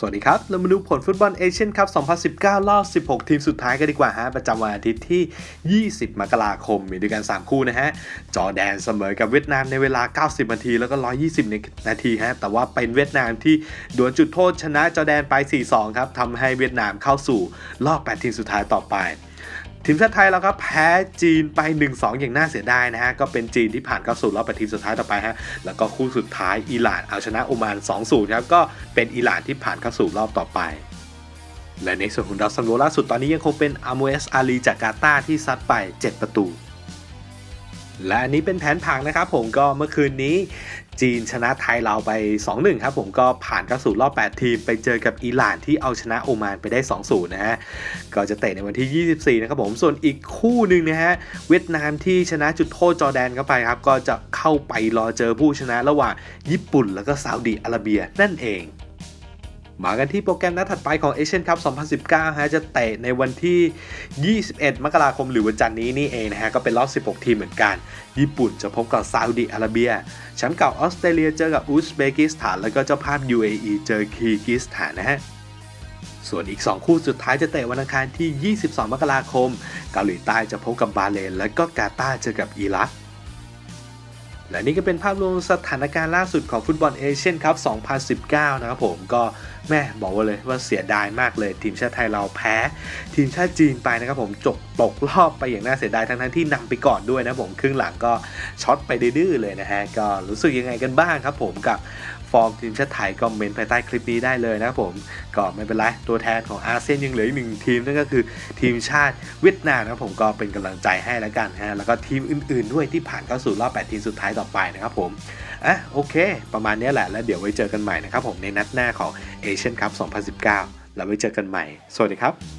สวัสดีครับ เรามาดูผลฟุตบอลเอเชียนคัพ 2019 รอบ 16 ทีมสุดท้ายกันดีกว่าฮะ ประจำวันอาทิตย์ที่ 20 มกราคม มีด้วยกัน 3 คู่นะฮะ จอแดนเสมอกับเวียดนามในเวลา 90 นาที แล้วก็ 120 นาทีฮะ แต่ว่าเป็นเวียดนามที่ดวลจุดโทษชนะจอแดนไป 4-2 ครับ ทำให้เวียดนามเข้าสู่รอบ 8 ทีมสุดท้ายต่อไป ทีมชาติไทยเราครับแพ้จีนไป 1-2 อย่างน่าเสียดายนะฮะ ก็เป็นจีนที่ผ่านเข้าสู่รอบแปดทีมสุดท้ายต่อไปฮะ แล้วก็คู่สุดท้ายอิหร่านเอาชนะโอมาน 2-0ครับ ก็เป็นอิหร่านที่ผ่านเข้าสู่รอบต่อไป และในส่วนของดาวซันโวล่าสุดตอนนี้ยังคงเป็นอามูเอสอาลีจากกาตาร์ที่ซัดไป 7 ประตูและอันนี้เป็นแผนผังนะครับผมก็เมื่อคืนนี้ จีนชนะไทยเราไป 2-1 ครับผมก็ผ่านเข้าสู่รอบ 8 ทีม ไปเจอกับอิหร่านที่เอาชนะโอมานไปได้ 2-0 นะฮะ ก็จะเตะในวันที่ 24 นะครับผม ส่วนอีกคู่หนึ่งนะฮะ เวียดนามที่ชนะจุดโทษจอแดนเข้าไปครับ ก็จะเข้าไปรอเจอผู้ชนะระหว่างญี่ปุ่นแล้วก็ซาอุดิอาระเบียนั่นเอง มากันที่โปรแกรมนัดถัดไปของเอเชียนคัพ 2019 ฮะ จะเตะในวันที่ 21 มกราคมหรือวันจันทร์นี้นี่เองนะฮะ ก็เป็นรอบ 16 ทีมเหมือนกัน ญี่ปุ่นจะพบกับซาอุดิอาระเบีย แชมป์เก่าออสเตรเลียเจอกับอุซเบกิสถาน แล้วก็เจ้าภาพ UAE เจอคีร์กิสถานนะฮะส่วนอีก 2 คู่สุดท้ายจะเตะวันอังคารที่ 22 มกราคม เกาหลีใต้จะพบกับบาเลน และก็กาตาร์เจอกับอิรัก และนี่ก็เป็นภาพรวมสถานการณ์ล่าสุดของฟุตบอลเอเชียนคัพ 2019 นะครับผมก็ แม่บอกว่าเลยว่าเสียดายมากเลย ทีมชาติไทยเราแพ้ ทีมชาติจีนไปนะครับผมจบตกรอบไปอย่างน่าเสียดายทั้งๆที่นำไปก่อนด้วยนะผมครึ่งหลังก็ช็อตไปดื้อเลยนะฮะก็รู้สึกยังไงกันบ้างครับผมกับฟอร์มทีมชาติไทยก็เมนภายใต้คลิปนี้ได้เลยนะครับผมก็ไม่เป็นไรตัวแทนของอาเซียนยังเหลืออีกหนึ่งทีมนั่นก็คือทีมชาติเวียดนามนะครับผมก็เป็นกำลังใจให้แล้วกันฮะแล้วก็ทีมอื่น ๆ ด้วยที่ผ่านเข้าสู่รอบ 8 ทีมสุดท้ายต่อไปนะครับผมอะโอเค ประมาณนี้แหละแล้วเดี๋ยวไว้เจอกันใหม่นะครับผมในนัดหน้าของ เอเชียนคัพ 2019 แล้วไว้เจอกันใหม่ สวัสดีครับ